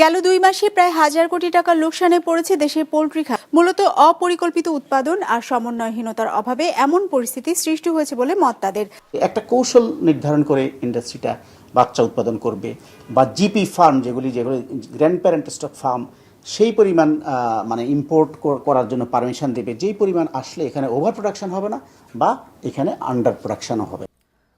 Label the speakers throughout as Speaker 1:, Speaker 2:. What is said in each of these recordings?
Speaker 1: গেল দুই মাসে প্রায় হাজার কোটি টাকার লোকসানে পড়েছে দেশের পোলট্রি খাত মূলত অপরিকল্পিত উৎপাদন আর সমন্বয়হীনতার অভাবে এমন পরিস্থিতি সৃষ্টি হয়েছে বলে মত তাদের।
Speaker 2: একটা কৌশল নির্ধারণ করে ইন্ডাস্ট্রিটা বাচ্চা উৎপাদন করবে বা জিপি ফার্ম যেগুলি যেগুলি গ্র্যান্ড প্যারেন্ট স্টক ফার্ম সেই পরিমাণ মানে ইম্পোর্ট করার জন্য পারমিশন দেবে। যেই পরিমাণ আসলে এখানে ওভার প্রোডাকশন হবে না বা এখানে আন্ডার প্রোডাকশনও হবে।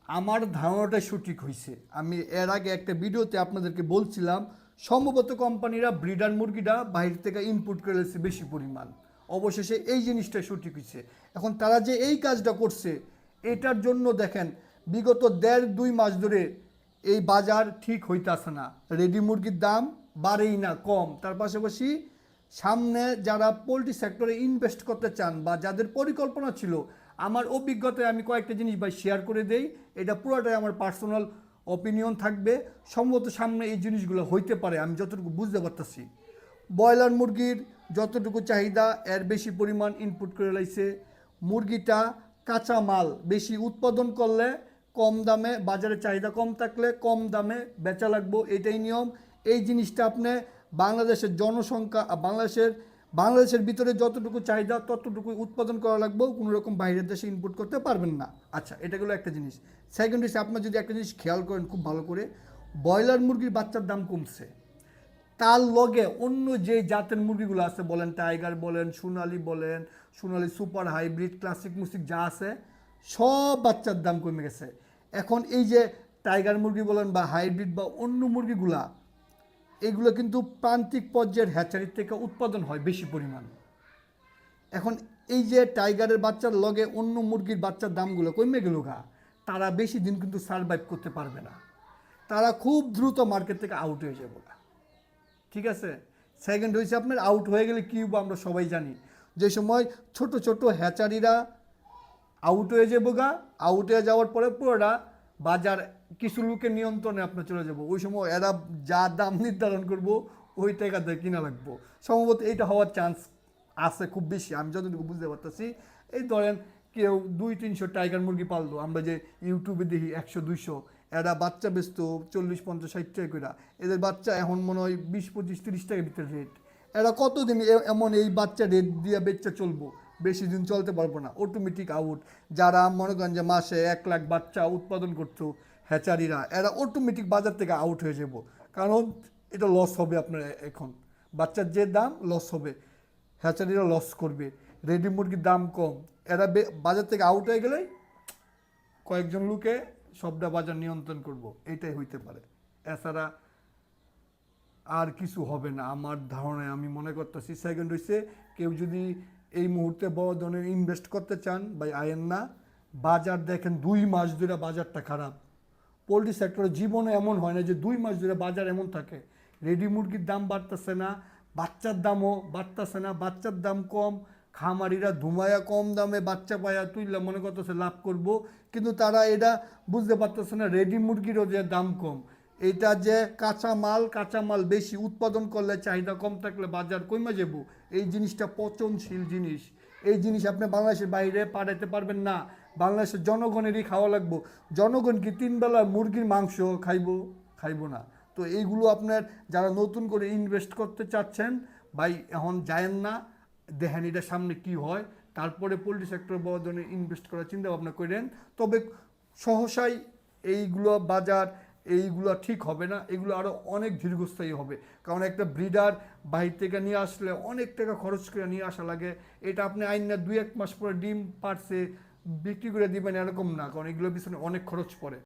Speaker 3: আমার ধারণাটা সঠিক হয়েছে আমি এর আগে একটা ভিডিওতে আপনাদেরকে বলছিলাম সম্ভবত কোম্পানিরা ব্রিডার মুরগিটা বাইরে থেকে ইনপুট করে এসেছে বেশি পরিমাণ। অবশেষে এই জিনিসটা সঠিক হয়েছে। এখন তারা যে এই কাজটা করছে, এটার জন্য দেখেন, বিগত দেড় দুই মাস ধরে এই বাজার ঠিক হইতাছে না। রেডি মুরগির দাম বাড়েই না, কম। তার পাশাপাশি সামনে যারা পোলট্রি সেক্টরে ইনভেস্ট করতে চান বা যাদের পরিকল্পনা ছিল, আমার অভিজ্ঞতায় আমি কয়েকটা জিনিস ভাই শেয়ার করে দেই। এটা পুরোটাই আমার পার্সোনাল অপিনিয়ন থাকবে। সম্ভবত সামনে এই জিনিসগুলো হইতে পারে, আমি যতটুকু বুঝতে পারতেছি। ব্রয়লার মুরগির যতটুকু চাহিদা, এর বেশি পরিমাণ ইনপুট করে লাইছে। মুরগিটা কাঁচা মাল, বেশি উৎপাদন করলে কম দামে, বাজারে চাহিদা কম থাকলে কম দামে বেচা লাগবো, এটাই নিয়ম। এই জিনিসটা আপনি বাংলাদেশের জনসংখ্যা বাংলাদেশের বাংলাদেশের ভিতরে যতটুকু চাহিদা ততটুকু উৎপাদন করা লাগবে, কোনো রকম বাইরের দেশে ইনপুট করতে পারবেন না। আচ্ছা এটা গেলো একটা জিনিস। সেকেন্ড হচ্ছে আপনার যদি একটা জিনিস খেয়াল করেন খুব ভালো করে, ব্রয়লার মুরগির বাচ্চার দাম কমছে। তার লগে অন্য যে জাতের মুরগিগুলো আছে, বলেন টাইগার বলেন, সোনালি বলেন, সোনালি সুপার হাইব্রিড, ক্লাসিক মুসিক যা আছে, সব বাচ্চার দাম কমে গেছে। এখন এই যে টাইগার মুরগি বলেন বা হাইব্রিড বা অন্য মুরগিগুলা এগুলো কিন্তু প্রান্তিক পর্যায়ের হ্যাচারির থেকে উৎপাদন হয় বেশি পরিমাণ। এখন এই যে টাইগারের বাচ্চার লগে অন্য মুরগির বাচ্চার দামগুলো কমে গেল গা, তারা বেশি দিন কিন্তু সার্ভাইভ করতে পারবে না। তারা খুব দ্রুত মার্কেট থেকে আউট হয়ে যাবে ঠিক আছে? সেকেন্ড হয়েছে আপনার আউট হয়ে গেলে কী আমরা সবাই জানি। যে সময় ছোট ছোট হ্যাচারিরা আউট হয়ে যাব গা আউট হয়ে যাওয়ার পরে পুরোটা বাজার কিছু লোকের নিয়ন্ত্রণে আপনার চলে যাব। ওই সময় এরা যা দাম নির্ধারণ করব, ওই টাকাতে কিনা লাগবো। সম্ভবত এইটা হওয়ার চান্স আছে খুব বেশি, আমি যতটুকু বুঝতে পারতেছি। এই ধরেন কেউ দুই তিনশো টাইগার মুরগি পাললো, আমরা যে ইউটিউবে দেখি একশো, দুইশো, এরা বাচ্চা বেচত চল্লিশ, পঞ্চাশ, ষাট টাকা করে এদের বাচ্চা এখন মনে হয় বিশ, পঁচিশ, তিরিশ টাকার ভিতরে রেট এরা কতদিন এমন এই বাচ্চা রেট দিয়ে বেচা চলবো? বেশি দিন চলতে পারব না অটোমেটিক আউট যারা মনে করেন যে মাসে এক লাখ বাচ্চা উৎপাদন করতো হ্যাচারিরা, এরা অটোমেটিক বাজার থেকে আউট হয়ে যাব। কারণ এটা লস হবে আপনার এখন। বাচ্চার যে দাম লস হবে, হ্যাচারিরা লস করবে। রেডি মুরগির দাম কম। এরা বাজার থেকে আউট হয়ে গেলেই কয়েকজন লোকে সবটা বাজার নিয়ন্ত্রণ করব। এটাই হইতে পারে। এছাড়া আর কিছু হবে না। আমার ধারণায় আমি মনে করতেছি সেকেন্ড হইছে কেউ যদি এই মুহূর্তে বড় ধরনের ইনভেস্ট করতে চান বা আয়েন না। বাজার দেখেন, দুই মাস ধরে বাজারটা খারাপ। পোলট্রি সেক্টরে জীবনে এমন হয় না যে দুই মাস ধরে বাজার এমন থাকে। রেডি মুরগির দাম বাড়তেছে না, বাচ্চার দামও বাড়তেছে না, বাচ্চার দাম কম, খামারিরা ধুমায়া কম দামে বাচ্চা পায়া তুইলা মনে করতেছে লাভ করব, কিন্তু তারা এটা বুঝতে পারতেছে না, রেডি মুরগিরও যে দাম কম। এটা যে কাঁচা মাল কাঁচা মাল বেশি উৎপাদন করলে চাহিদা কম থাকলে বাজার কমে যাব? এই জিনিসটা পচনশীল জিনিস। এই জিনিস আপনি বাংলাদেশের বাইরে পাঠাতে পারবেন না। বাংলাদেশের জনগণেরই খাওয়া লাগবো। জনগণ কি তিন বেলা মুরগির মাংস খাইবো? খাইবো না। তো এইগুলো আপনার যারা নতুন করে ইনভেস্ট করতে চাচ্ছেন, ভাই, এখন যায়েন না। দেখেন এটা সামনে কি হয়? তারপরে পোলট্রি সেক্টর বড় ইনভেস্ট করার চিন্তা ভাবনা করেন। তবে সহসাই এইগুলো বাজার, এইগুলো ঠিক হবে না। এগুলো আরও অনেক দীর্ঘস্থায়ী হবে। কারণ একটা ব্রিডার বাহির থেকে নিয়ে আসলে অনেক টাকা খরচ করে নিয়ে আসা লাগে। এটা আপনি আইন না দুই এক মাস পরে ডিম পারছে বিক্রি করে দিবেন এরকম না কারণ এগুলোর পিছনে অনেক খরচ পড়ে।